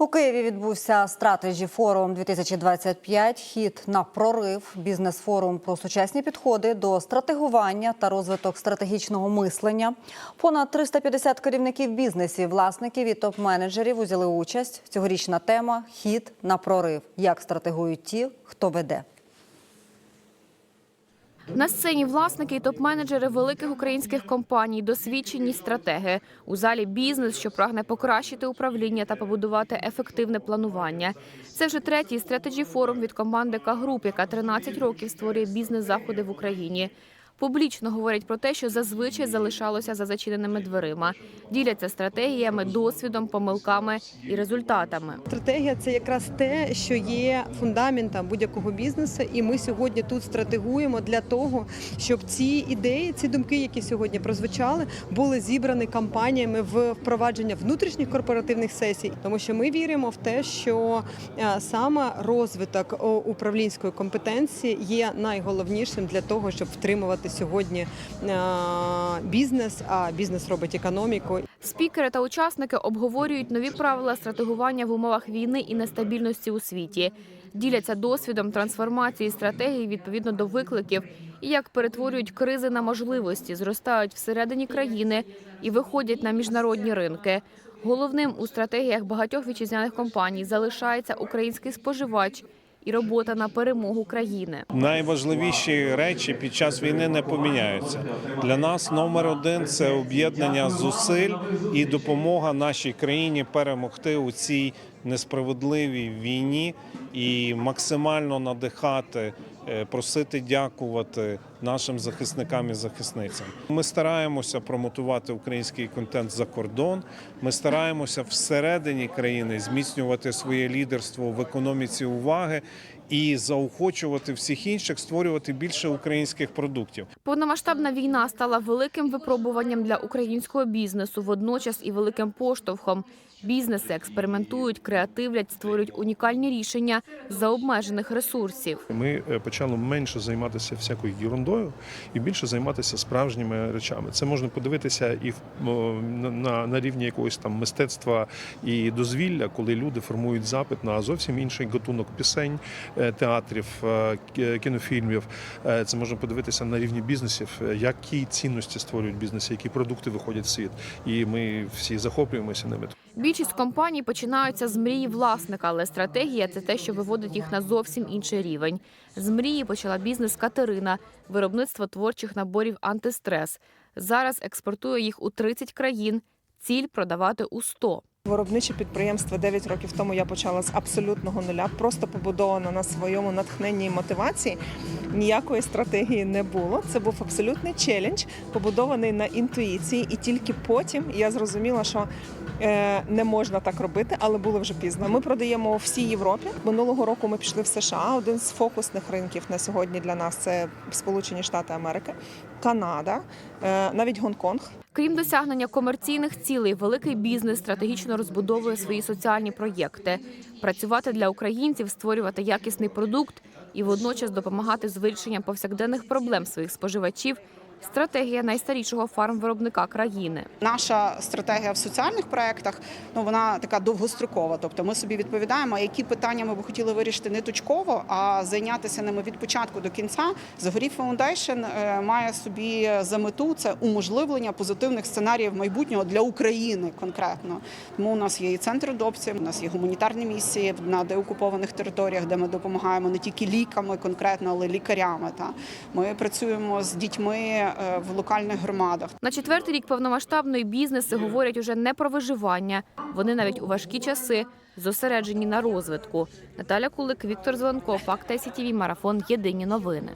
У Києві відбувся стратежі форум 2025 Хід на прорив. Бізнес-форум про сучасні підходи до стратегування та розвиток стратегічного мислення. Понад 350 керівників бізнесів, власників і топ-менеджерів узяли участь. Цьогорічна тема Хід на прорив. Як стратегують ті, хто веде. На сцені власники і топ-менеджери великих українських компаній, досвідчені стратеги. У залі бізнес, що прагне покращити управління та побудувати ефективне планування. Це вже третій стратегі форум від команди К-груп, яка 13 років створює бізнес-заходи в Україні. Публічно говорять про те, що зазвичай залишалося за зачиненими дверима. Діляться стратегіями, досвідом, помилками і результатами. Стратегія це якраз те, що є фундаментом будь-якого бізнесу, і ми сьогодні тут стратегуємо для того, щоб ці ідеї, ці думки, які сьогодні прозвучали, були зібрані компаніями в впровадження внутрішніх корпоративних сесій, тому що ми віримо в те, що е, саме розвиток управлінської компетенції є найголовнішим для того, щоб втримувати сьогодні е, бізнес. А бізнес робить економіку. Спікери та учасники обговорюють нові правила стратегування в умовах війни і нестабільності у світі. Діляться досвідом трансформації стратегії відповідно до викликів і як перетворюють кризи на можливості, зростають всередині країни і виходять на міжнародні ринки. Головним у стратегіях багатьох вітчизняних компаній залишається український споживач і робота на перемогу країни. Найважливіші речі під час війни не поміняються. Для нас номер один це об'єднання зусиль і допомога нашій країні перемогти у цій несправедливій війні і максимально надихати, е, просити дякувати нашим захисникам і захисницям. Ми стараємося промотувати український контент за кордон. Ми стараємося всередині країни зміцнювати своє лідерство в економіці уваги і заохочувати всіх інших створювати більше українських продуктів. Повномасштабна війна стала великим випробуванням для українського бізнесу, водночас і великим поштовхом. Бізнеси експериментують, креативлять, створюють унікальні рішення за обмежених ресурсів. Ми е, почали менше займатися всякою ерундою і більше займатися справжніми речами. Це можна подивитися і на- на, рівні якогось там мистецтва і дозвілля, коли люди формують запит на зовсім інший гатунок пісень, е, театрів, е, кінофільмів. Е, Це можна подивитися на рівні бізнесів, які цінності створюють бізнеси, які продукти виходять в світ. І ми всі захоплюємося ними. Більшість компаній починаються з мрії власника, але стратегія це те, що виводить їх на зовсім інший рівень. З мрії почала бізнес Катерина, виробництво творчих наборів антистрес. Зараз експортує їх у 30 країн. Ціль продавати у 100. Виробниче підприємство 9 років тому я почала з абсолютного нуля, просто побудовано на своєму натхненні і мотивації. Ніякої стратегії не було. Це був абсолютний челендж, побудований на інтуїції, і тільки потім я зрозуміла, що е, не можна так робити, але було вже пізно. Ми продаємо всій Європі. Минулого року ми пішли в США. Один з фокусних ринків на сьогодні для нас це Сполучені Штати Америки, Канада, е, навіть Гонконг. Крім досягнення комерційних цілей, великий бізнес стратегічно розбудовує свої соціальні проєкти, працювати для українців, створювати якісний продукт і водночас допомагати з вирішенням повсякденних проблем своїх споживачів. Стратегія найстарішого фармвиробника країни. Наша стратегія в соціальних проєктах ну вона така довгострокова. Тобто ми собі відповідаємо, які питання ми б хотіли вирішити не точково, а зайнятися ними від початку до кінця. Foundation е, має собі за мету це уможливлення позитивних сценаріїв майбутнього для України конкретно. Тому у нас є і центр адопції, у нас є гуманітарні місії на деокупованих територіях, де ми допомагаємо не тільки ліками конкретно, але лікарями. Та ми працюємо з дітьми е, в локальних громадах. На четвертий рік повномасштабної бізнеси говорять уже не про виживання. Вони навіть у важкі часи зосереджені на розвитку. Наталя Кулик, Віктор Зеленков, Факт СІТВ, Марафон. Єдині новини.